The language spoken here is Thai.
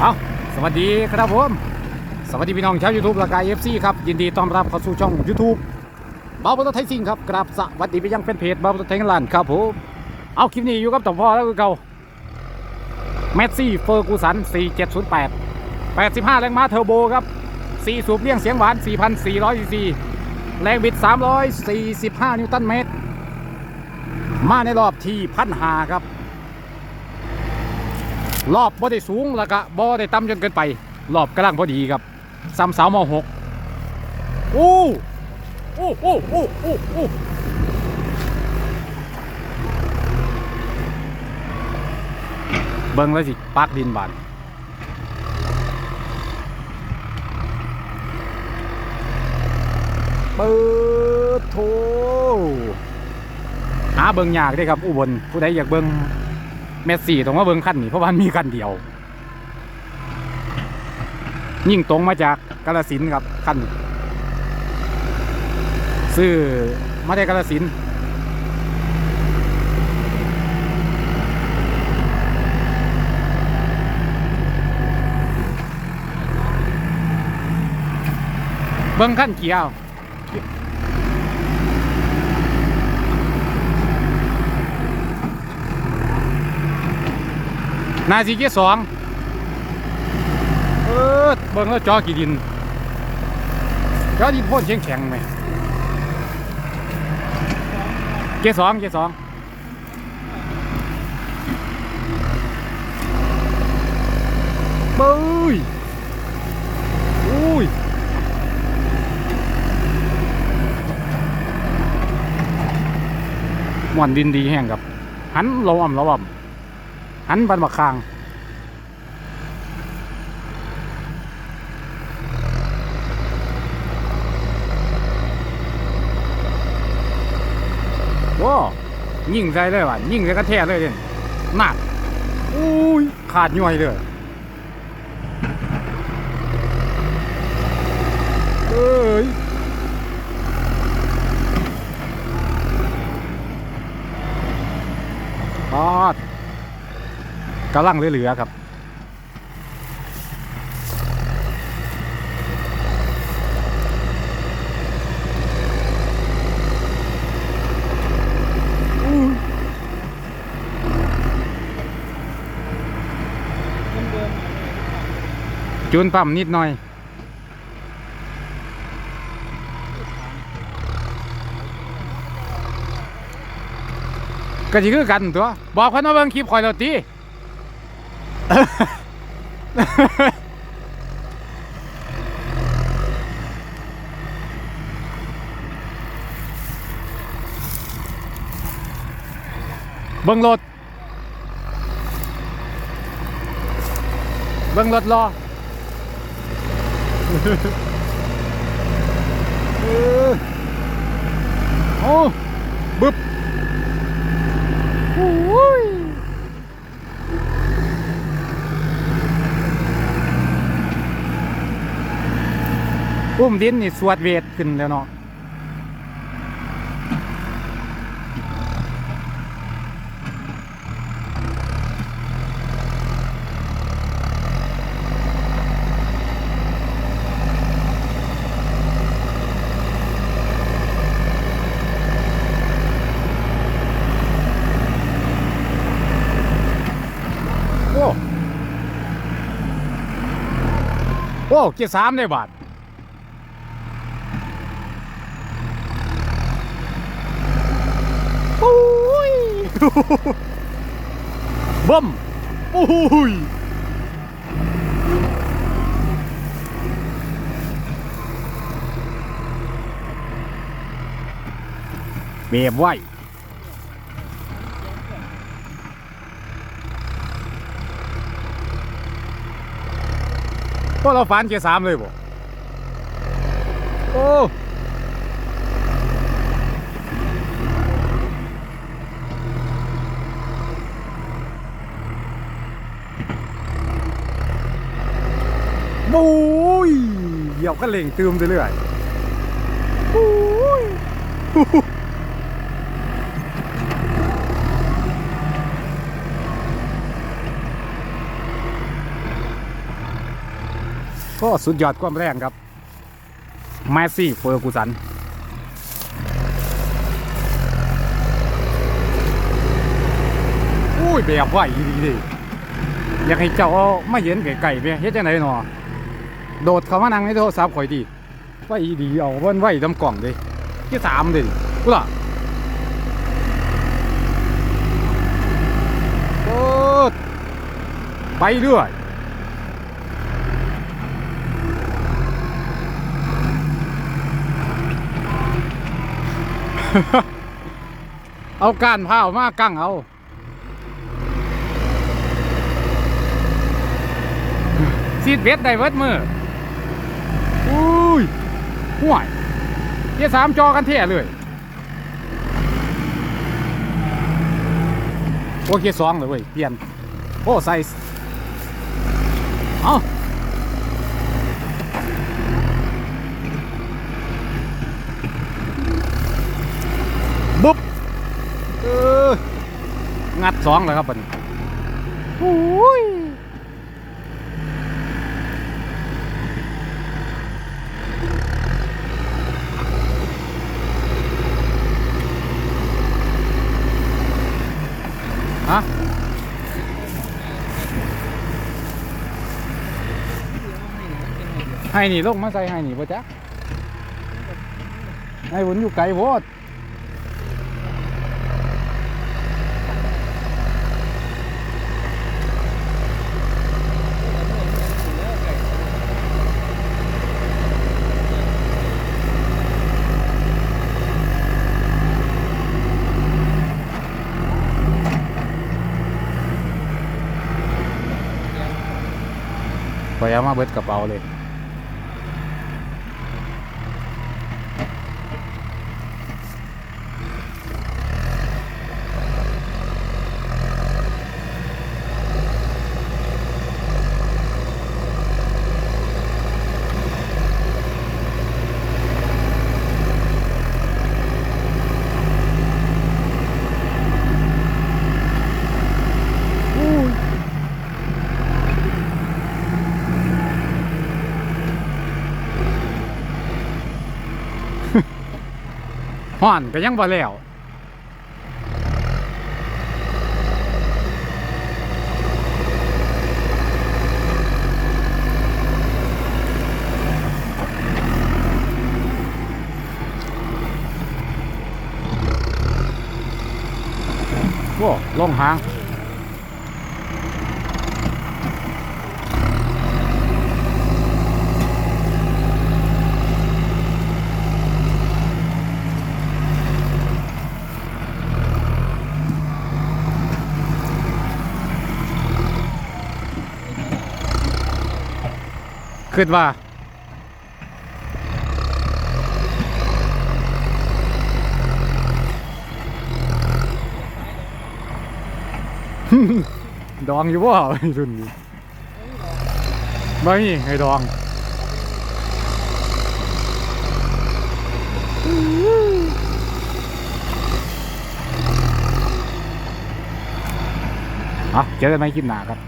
เอาสวัสดีครับผม สวัสดีพี่น้องชาวยูทูบละกายเอฟซีครับ ยินดีต้อนรับเข้าสู่ช่อง YouTube เบาปตไทยซิงครับกราบสวัสดีไปยังเป็นเพจเบาปตไทยลานครับผมเอาคลิปนี้อยู่กับต่อพ่อแล้วก็เก่าแมสซี่เฟอร์กูสัน 4708 85 แรงม้าเทอร์โบครับ 4 สูบเลี้ยงเสียงหวาน 4,400ซีซีแรงบิด 345 นิวตันเมตร มาในรอบที่พันหาครับ รอบบ่ได้สูงแล้วก็บ่ได้ต่ำจนเกินไป รอบกำลังพอดีครับซ้ำสาวมหกโอ้โอ้โอ้โอ้โอ้โอ้เบิ่งแล้วสิปากดินบานเปิดโถหาเบิ่งยากเด้ครับ อุบลผู้ใดอยากเบิ่ง เมสซี่ตรงว่าเบิ้งขั้นนี่เพราะว่ามีขั้นเดียว ยิ่งตรงมาจากกาลสินครับขั้นซื้อมาได้กาลสินเบิ้งขั้นเกี่ยว นาซีเกียสองเออเบิ่งแล้วจอกี่ดินจอดินพ่นแข็งแข็งไหมเกียสองเกียสองเบ้ยอุ้ยหมวนดินดีแห้งครับ หันเราอ่ำเราอ่ำ หันบันบักคางว้ายิ่งใจเลยว่ะยิ่งใจกระแทกเลยเนี่ยหนักอุ้ยขาดย่อยเลยเอ้ยอด กำลังเหลือๆครับจูนปั๊มนิดหน่อยก็สิคือกันตัว บอกคนมาเบิ่งคลิปคอยเราตี เบิ่งรถ เบิ่งรถรอโอ้บึ๊บโอ้ย อุ้มดินนี่สวดเวทขึ้นแล้วเนาะโอ้โอ้เกียร์สามได้บาท โอ้ย เบิ้มโอ้ยเบียไว้พวกเราฝันเกียร์สามเลยบ่โอ้ บูยเหยียบก็เล่งตืมไปเรื่อยบูยก็สุดยอดความแรงครับ แมสซี่เฟอร์กูสันอุ้ยแบบไหวดีดิอยากให้เจ้าเอามาเห็นไก่ๆไปเฮ็ดจังไดหนอ โดดเขามานั่งในโทรศัพท์ข่อยดีไหวดีเอาเบิ่นไหวทำกล่องดิที่สามเดิกูล่ะโอ้ไปเรื่อยเอาการพาวมากั้งเอาซีดเวทได้เวิดมือ อุ้ยห่วยเกียร์สามจอกันเท่เลยโอเคสองเลยเว้ยเปลี่ยนโอ้ใส่เอาบุ๊บเอองัดสองเลยครับบัดนโอ้ย ฮะ ให้นี่ลงมาใส่ให้นี่ป่ะจ๊ะให้วุนอยู่ไกลโพดไปเอามาเบิดกระเป๋าเลย ห่อนก็ยังบ่แล้วโว้ลงหาง คิดว่าดองอยู่บ่รุ่นนี้ไม่มีให้ดองอะเจอกันไหมคลิปหน้าครับ